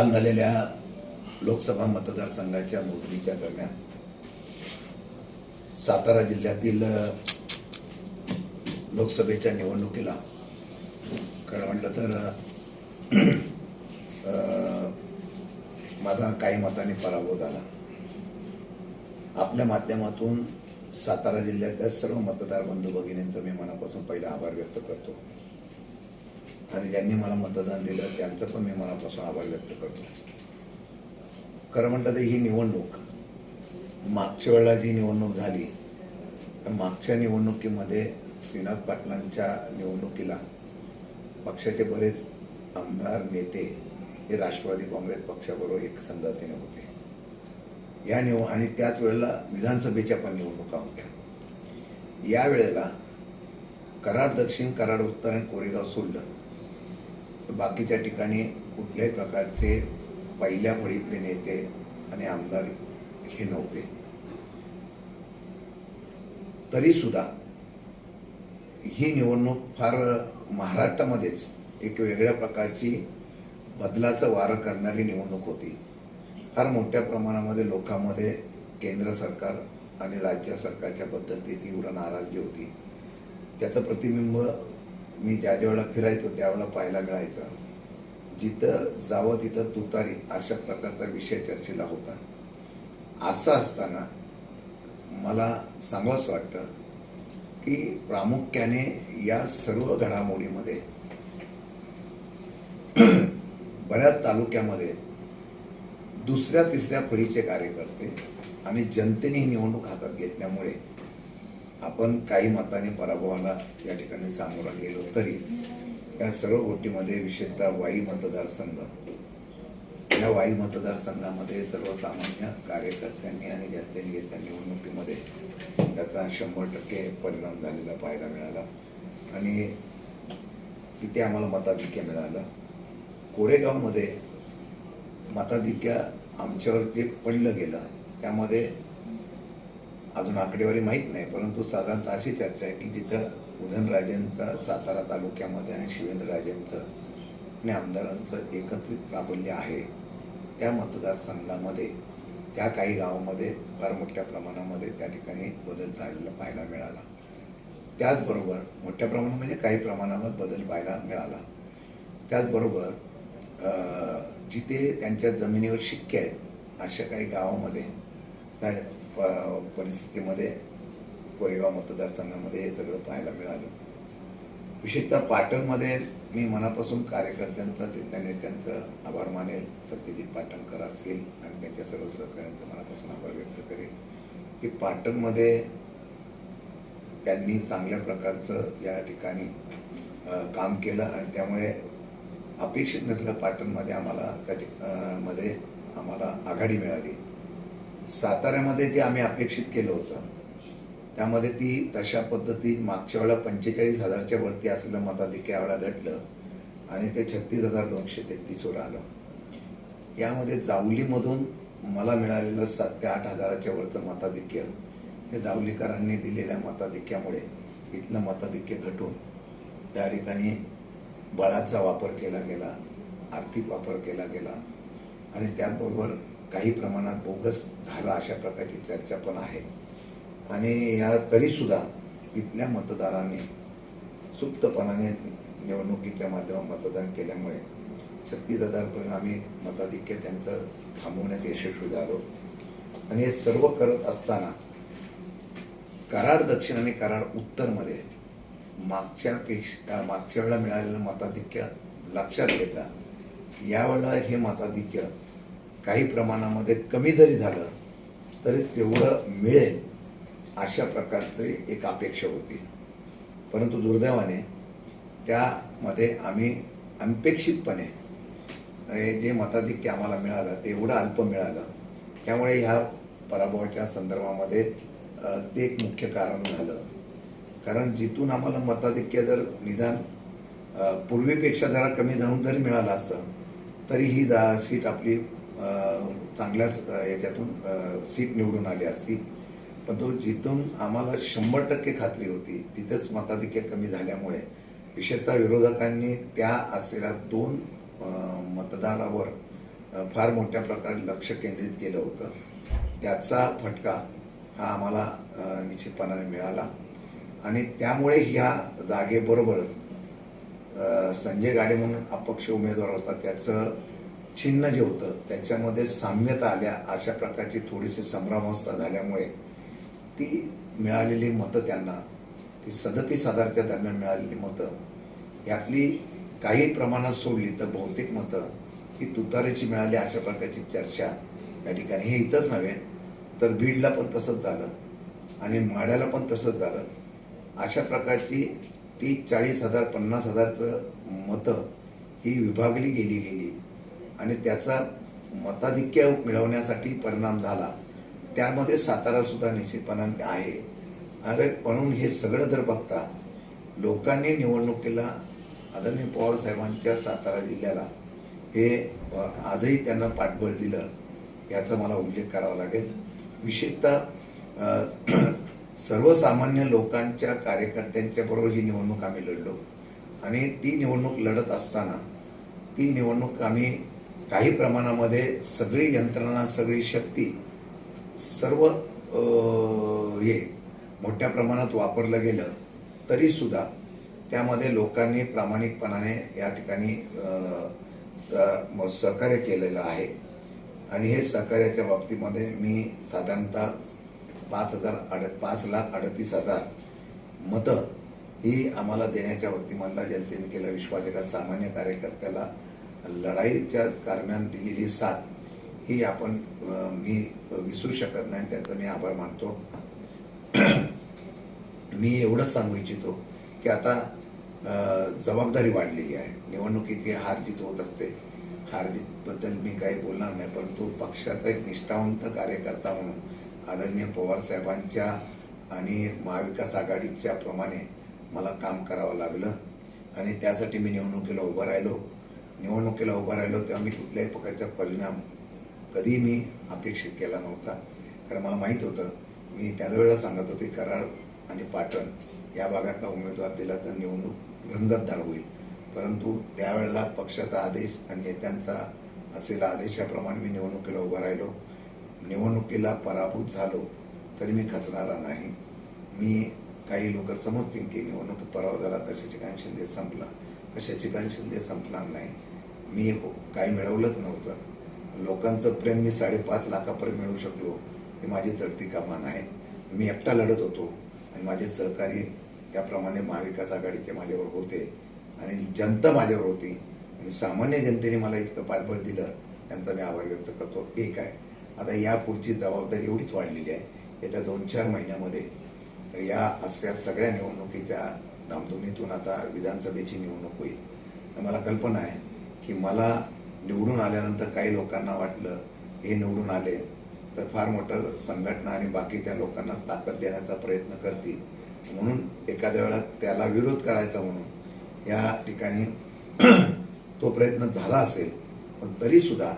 काल झालेल्या लोकसभा मतदारसंघाच्या मोजणीच्या दरम्यान सातारा जिल्ह्यातील लोकसभेच्या निवडणुकीला खरं म्हटलं तर माझा काही मताने पराभव झाला. आपल्या माध्यमातून सातारा जिल्ह्यातल्या सर्व मतदार बंधू भगिनींचं मी मनापासून पहिला आभार व्यक्त करतो. आणि ज्यांनी मला मतदान दिलं त्यांचं पण मी मनापासून आभार व्यक्त करतो. खरं म्हणतात ही निवडणूक मागच्या वेळेला जी निवडणूक झाली तर मागच्या निवडणुकीमध्ये श्रीनाथ पाटलांच्या निवडणुकीला पक्षाचे बरेच आमदार नेते हे राष्ट्रवादी काँग्रेस पक्षाबरोबर एक संगतीने होते. या निव आणि त्याच वेळेला विधानसभेच्या पण निवडणुका होत्या. या वेळेला कराड दक्षिण कराड उत्तर आणि कोरेगाव सोडलं. तर बाकीच्या ठिकाणी कुठल्याही प्रकारचे पहिल्या फळीतले नेते आणि आमदार हे नव्हते. तरीसुद्धा ही निवडणूक फार महाराष्ट्रामध्येच एक वेगळ्या प्रकारची बदलाचं वारं करणारी निवडणूक होती. फार मोठ्या प्रमाणामध्ये लोकांमध्ये केंद्र सरकार आणि राज्य सरकारच्या बद्दल ती तीव्र नाराजगी होती. त्याचं प्रतिबिंब मी ज्या ज्या वेळेला फिरायचो त्यावेळेला पाहायला मिळायचं. जिथं जावं तिथं तुतारी अशा प्रकारचा विषय चर्चेला होता. असं असताना मला सांगावंसं वाटतं की प्रामुख्याने या सर्व घडामोडीमध्ये बऱ्याच तालुक्यामध्ये दुसऱ्या तिसऱ्या फळीचे कार्यकर्ते आणि जनतेने ही निवडणूक हातात घेतल्यामुळे आपण काही मताने पराभवाला या ठिकाणी सामोरा गेलो तरी या सर्व गोष्टीमध्ये विशेषतः वाई मतदारसंघ. या वाई मतदारसंघामध्ये सर्वसामान्य कार्यकर्त्यांनी आणि जनतेने घेतल्या निवडणुकीमध्ये त्याचा शंभर टक्के परिणाम झालेला पाहायला मिळाला. आणि तिथे आम्हाला मताधिक्य मिळालं. कोरेगावमध्ये मताधिक्य आमच्यावर जे पडलं गेलं त्यामध्ये अजून आकडेवारी माहीत नाही परंतु साधारणतः अशी चर्चा आहे की जिथं उदयनराजेंचा सातारा तालुक्यामध्ये आणि शिवेंद्रराजेंचं आणि आमदारांचं एकत्रित प्राबल्य आहे त्या मतदारसंघामध्ये त्या काही गावामध्ये फार मोठ्या प्रमाणामध्ये त्या ठिकाणी बदल झालेला पाहायला मिळाला. त्याचबरोबर मोठ्या प्रमाणात म्हणजे काही प्रमाणामध्ये बदल पाहायला मिळाला. त्याचबरोबर जिथे त्यांच्या जमिनीवर शिक्के आहेत अशा काही गावामध्ये त्या प- परिस्थितीमध्ये कोरेगाव मतदारसंघामध्ये हे सगळं पाहायला मिळालं. विशेषतः पाटणमध्ये मी मनापासून कार्यकर्त्यांचा तिथल्या नेत्यांचं आभार मानेल. सत्यजित पाटणकर असतील आणि त्यांच्या सर्व सहकाऱ्यांचा मनापासून आभार व्यक्त करेल की पाटणमध्ये त्यांनी चांगल्या प्रकारचं या ठिकाणी काम केलं आणि त्यामुळे अपेक्षित नसलं पाटणमध्ये आम्हाला त्या ठिकमध्ये आम्हाला आघाडी मिळाली. साताऱ्यामध्ये जे आम्ही अपेक्षित केलं होतं त्यामध्ये ती तशा पद्धती मागच्या वेळेला पंचेचाळीस हजारच्या वरती असलेलं मताधिक्यावेळा घटलं आणि ते छत्तीस हजार दोनशे तेहतीसवर आलं. यामध्ये जावलीमधून मला मिळालेलं सात ते आठ हजाराच्या वरचं मताधिक्य हे जावलीकरांनी दिलेल्या मताधिक्यामुळे इथलं मताधिक्य घटून त्या ठिकाणी बळाचा वापर केला गेला आर्थिक वापर केला गेला आणि त्याचबरोबर काही प्रमाणात बोगस झाला अशा प्रकारची चर्चा पण आहे. आणि या तरीसुद्धा तिथल्या मतदारांनी सुप्तपणाने निवडणुकीच्या माध्यमात मतदान केल्यामुळे छत्तीस हजारपर्यंत आम्ही मताधिक्य त्यांचं थांबवण्यास यशस्वी झालो. आणि हे सर्व करत असताना कराड दक्षिण आणि कराड उत्तरमध्ये मागच्यापेक्षा मागच्या वेळेला मिळालेलं मताधिक्य लक्षात घेता यावेळेला हे मताधिक्य काही प्रमाणामध्ये कमी जरी झालं तरी तेवढं मिळेल अशा प्रकारचे एक अपेक्षा होती. परंतु दुर्दैवाने त्यामध्ये आम्ही अनपेक्षितपणे जे मताधिक्य आम्हाला मिळालं ते एवढं अल्प मिळालं. त्यामुळे ह्या पराभवाच्या संदर्भामध्ये ते एक मुख्य कारण झालं. कारण जिथून आम्हाला मताधिक्य जर निदान पूर्वीपेक्षा जरा कमी जाऊन जरी मिळालं असतं तरी ही जा सीट आपली चांगल्याच याच्यातून सीट निवडून आली असती. पण तो जिथून आम्हाला शंभर टक्के खात्री होती तिथंच मताधिक्य कमी झाल्यामुळे विशेषतः विरोधकांनी त्या असलेल्या दोन मतदारावर फार मोठ्या प्रकारे लक्ष केंद्रित केलं होतं. त्याचा फटका हा आम्हाला निश्चितपणाने मिळाला. आणि त्यामुळे ह्या जागेबरोबरच संजय गाडे म्हणून अपक्ष उमेदवार होता त्याचं चिन्ह जे होतं त्याच्यामध्ये साम्यता आल्या अशा प्रकारची थोडीशी संभ्रमावस्था झाल्यामुळे ती मिळालेली मतं त्यांना ती सदतीस हजारच्या दरम्यान मिळालेली मतं यातली काही प्रमाणात सोडली तर बहुतेक मतं ही तुतारीची मिळाली अशा प्रकारची चर्चा या ठिकाणी. हे इथंच नव्हे तर बीडला पण तसंच झालं आणि माड्याला पण तसंच झालं. अशा प्रकारची ती चाळीस हजार पन्नास हजारचं मतं ही विभागली गेली गेली. आणि त्याचा मताधिक्य मिळवण्यासाठी परिणाम झाला. त्यामध्ये सातारा सुद्धा निश्चितपणाने आहे. अरे म्हणून हे सगळं जर बघता लोकांनी निवडणुकीला आदरणीय पवार साहेबांच्या सातारा जिल्ह्याला हे आजही त्यांना पाठबळ दिलं याचा मला उल्लेख करावा लागेल. विशेषतः सर्वसामान्य लोकांच्या कार्यकर्त्यांच्या बरोबर ही निवडणूक आम्ही लढलो. आणि ती निवडणूक लढत असताना ती निवडणूक आम्ही काही प्रमाणामध्ये सगळी यंत्रणा सगळी शक्ती सर्व हे मोठ्या प्रमाणात वापरलं गेलं तरी सुद्धा त्यामध्ये लोकांनी प्रामाणिकपणाने या ठिकाणी म- सहकार्य केलेलं आहे. आणि हे सहकार्याच्या बाबतीमध्ये मी साधारणतः पाच हजार अड पाच लाख अडतीस हजार मतं ही आम्हाला देण्याच्या बाबतीमधला जनतेने केला. विश्वास एका सामान्य कार्यकर्त्याला लढाईच्या दरम्यान दिलेली साथ ही आपण मी विसरू शकत नाही त्याचा मी आभार मानतो. मी एवढंच सांगू इच्छितो की आता जबाबदारी वाढलेली आहे. निवडणुकीत हार जीत होत असते. हार मी काही बोलणार नाही परंतु पक्षाचा एक निष्ठावंत कार्यकर्ता म्हणून आदरणीय पवार साहेबांच्या आणि महाविकास आघाडीच्या प्रमाणे मला काम करावं लागलं. आणि त्यासाठी मी निवडणुकीला उभं राहिलो. निवडणुकीला उभं राहिलो तेव्हा मी कुठल्याही प्रकारचा परिणाम कधी मी अपेक्षित केला नव्हता. कारण मला माहीत होतं मी त्यावेळेला सांगत होते कराड आणि पाटण या भागातला उमेदवार दिला तर निवडणूक रंगतदार होईल. परंतु त्यावेळेला पक्षाचा आदेश आणि नेत्यांचा असलेला आदेशाप्रमाणे मी निवडणुकीला उभा राहिलो. निवडणुकीला पराभूत झालो तरी मी खचणारा नाही. मी काही लोक समजतील की निवडणूक पराभव झाला तर शशिकांत शिंदे संपला. तर शशिकांत शिंदे संपणार नाही. मी हो, काही मिळवलंच नव्हतं. लोकांचं प्रेम मी साडेपाच लाखापर्यंत मिळवू शकलो. हे माझी चढती कमान आहे. मी एकटा लढत होतो आणि माझे सहकारी त्याप्रमाणे महाविकास आघाडीचे माझ्यावर होते आणि जनता माझ्यावर होती. आणि सामान्य जनतेने मला इतकं पाठबळ दिलं त्यांचा मी आभार व्यक्त करतो. एक आहे. आता या पुढची जबाबदारी एवढीच वाढलेली आहे. येत्या दोन चार महिन्यामध्ये या असल्या सगळ्या निवडणुकीच्या धामधुमीतून आता विधानसभेची निवडणूक होईल. मला कल्पना आहे की मला निवडून आल्यानंतर काही लोकांना वाटलं हे निवडून आले तर फार मोठं संघटना आणि बाकीच्या लोकांना ताकद देण्याचा प्रयत्न करतील. म्हणून एखाद्या वेळा त्याला विरोध करायचा म्हणून या ठिकाणी तो प्रयत्न झाला असेल पण तरीसुद्धा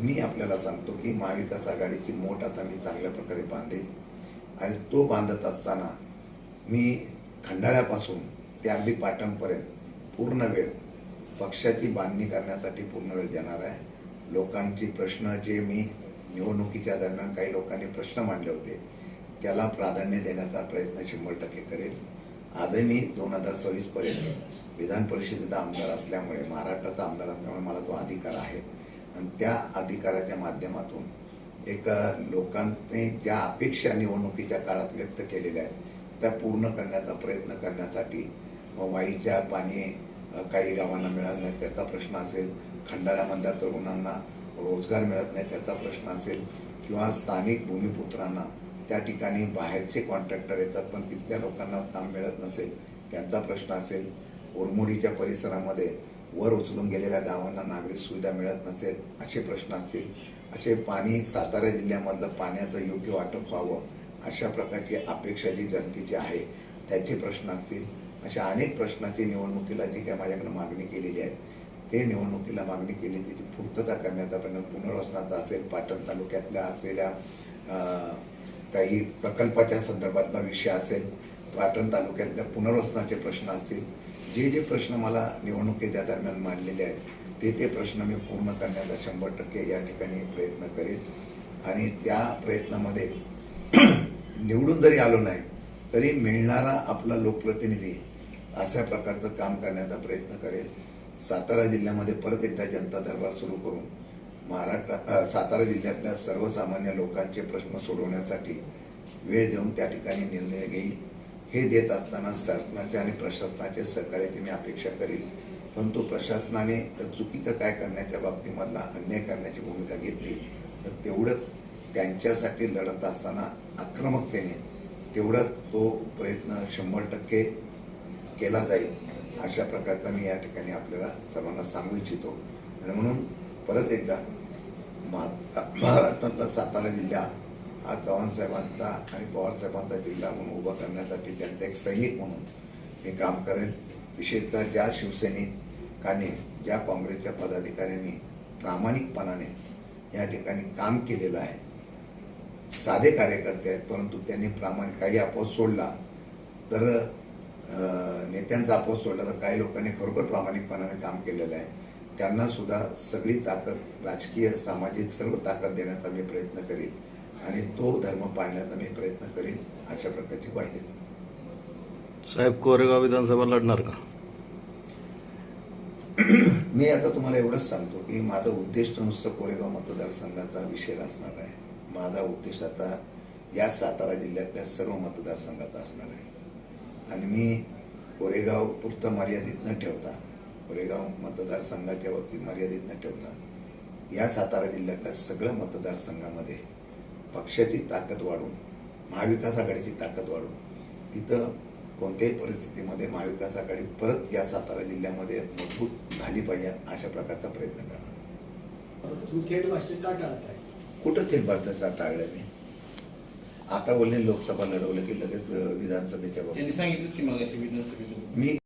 मी आपल्याला सांगतो की महाविकास आघाडीची मोठ आता मी चांगल्या प्रकारे बांधेल. आणि तो बांधत असताना मी खंडाळ्यापासून ते अगदी पाटणपर्यंत पूर्ण वेळ पक्षाची बांधणी करण्यासाठी पूर्ण वेळ देणार आहे. लोकांची प्रश्न जे मी निवडणुकीच्या दरम्यान काही लोकांनी प्रश्न मांडले होते त्याला प्राधान्य देण्याचा प्रयत्न शंभर टक्के करेल. आजही मी दोन हजार सव्वीसपर्यंत विधान परिषदेचा आमदार असल्यामुळे महाराष्ट्राचा आमदार असल्यामुळे मला तो अधिकार आहे. आणि त्या अधिकाराच्या माध्यमातून एक लोकांनी ज्या अपेक्षा निवडणुकीच्या काळात व्यक्त केलेल्या आहेत त्या पूर्ण करण्याचा प्रयत्न करण्यासाठी मग वाईच्या पाणी काही गावांना मिळालं नाही त्याचा प्रश्न असेल खंडाळ्यामधल्या तरुणांना रोजगार मिळत नाही त्याचा प्रश्न असेल किंवा स्थानिक भूमिपुत्रांना त्या ठिकाणी बाहेरचे कॉन्ट्रॅक्टर येतात पण तिथल्या लोकांना काम मिळत नसेल त्यांचा प्रश्न असेल उरमोडीच्या परिसरामध्ये वर उचलून गेलेल्या गावांना नागरिक सुविधा मिळत नसेल असे प्रश्न असतील. असे पाणी सातारा जिल्ह्यामधलं पाण्याचं योग्य वाटप व्हावं अशा प्रकारची अपेक्षा जी जनतेची आहे त्याचे प्रश्न असतील. अशा अनेक प्रश्नाची निवडणुकीला जी काय माझ्याकडे मागणी केलेली आहे ते निवडणुकीला मागणी केली त्याची पूर्तता करण्याचा प्रयत्न पुनर्वसनाचा असेल पाटण तालुक्यातल्या असलेल्या काही प्रकल्पाच्या संदर्भातला विषय असेल पाटण तालुक्यातल्या पुनर्वसनाचे प्रश्न असतील जे जे प्रश्न मला निवडणुकीच्या दरम्यान मांडलेले आहेत ते ते प्रश्न मी पूर्ण करण्याचा शंभर टक्के या ठिकाणी प्रयत्न करेन. आणि त्या प्रयत्नामध्ये निवडून जरी आलो नाही तरी मिळणारा आपला लोकप्रतिनिधी अशा प्रकारचं काम करण्याचा प्रयत्न करेल. सातारा जिल्ह्यामध्ये परत एकदा जनता दरबार सुरू करून महाराष्ट्र सातारा जिल्ह्यातल्या सर्वसामान्य लोकांचे प्रश्न सोडवण्यासाठी वेळ देऊन त्या ठिकाणी निर्णय घेईल. हे देत असताना शासनाचे आणि प्रशासनाचे सहकार्याची मी अपेक्षा करील. परंतु प्रशासनाने चुकीचं काय करण्याच्या बाबतीमधला अन्याय करण्याची भूमिका घेतली तर तेवढंच त्यांच्यासाठी लढत असताना आक्रमकतेने तेवढाच तो प्रयत्न शंभर टक्के केला जाईल अशा प्रकारचा मी या ठिकाणी आपल्याला सर्वांना सांगू इच्छितो. आणि म्हणून परत एकदा महा- महाराष्ट्रातला सातारा जिल्हा हा चव्हाण साहेबांचा आणि पवार साहेबांचा जिल्हा म्हणून उभा करण्यासाठी त्यांचा एक सैनिक म्हणून मी काम करेन विशेषतः ज्या शिवसैनिकांनी ज्या काँग्रेसच्या पदाधिकाऱ्यांनी प्रामाणिकपणाने या ठिकाणी काम केलेलं आहे साधे कार्यकर्ते आहेत परंतु त्यांनी प्रामाणिक काही अपोज सोडला तर नेत्यांचा अपोज सोडला तर काही लोकांनी खरोखर प्रामाणिकपणाने काम केलेलं आहे. त्यांना सुद्धा सगळी ताकद राजकीय सामाजिक सर्व ताकद देण्याचा मी प्रयत्न करीन आणि तो धर्म पाळण्याचा मी प्रयत्न करीन अशा प्रकारची ग्वाही देतो. साहेब कोरेगाव विधानसभा लढणार का? मी आता तुम्हाला एवढंच सांगतो की माझं उद्दिष्ट नुसतं कोरेगाव मतदारसंघाचा विषय असणार आहे. माझा उद्दिष्ट आता या सातारा जिल्ह्यातल्या सर्व मतदारसंघाचा असणार आहे. आणि मी कोरेगाव पुरतं मर्यादित न ठेवता कोरेगाव मतदारसंघाच्या बाबतीत मर्यादित न ठेवता या सातारा जिल्ह्यातल्या सगळ्या मतदारसंघामध्ये पक्षाची ताकद वाढून महाविकास आघाडीची ताकद वाढून तिथं कोणत्याही परिस्थितीमध्ये महाविकास आघाडी परत या सातारा जिल्ह्यामध्ये मजबूत झाली पाहिजे अशा प्रकारचा प्रयत्न करणार. तुम्ही थेट भाषेत का टाळताय? कुठं थेट भ्रष्टाचार टाळलं? मी आता बोलणे लोकसभा लढवलं की लगेच विधानसभेच्या त्यांनी बाबतीत सांगितलंच की मग अशी विधानसभेत मी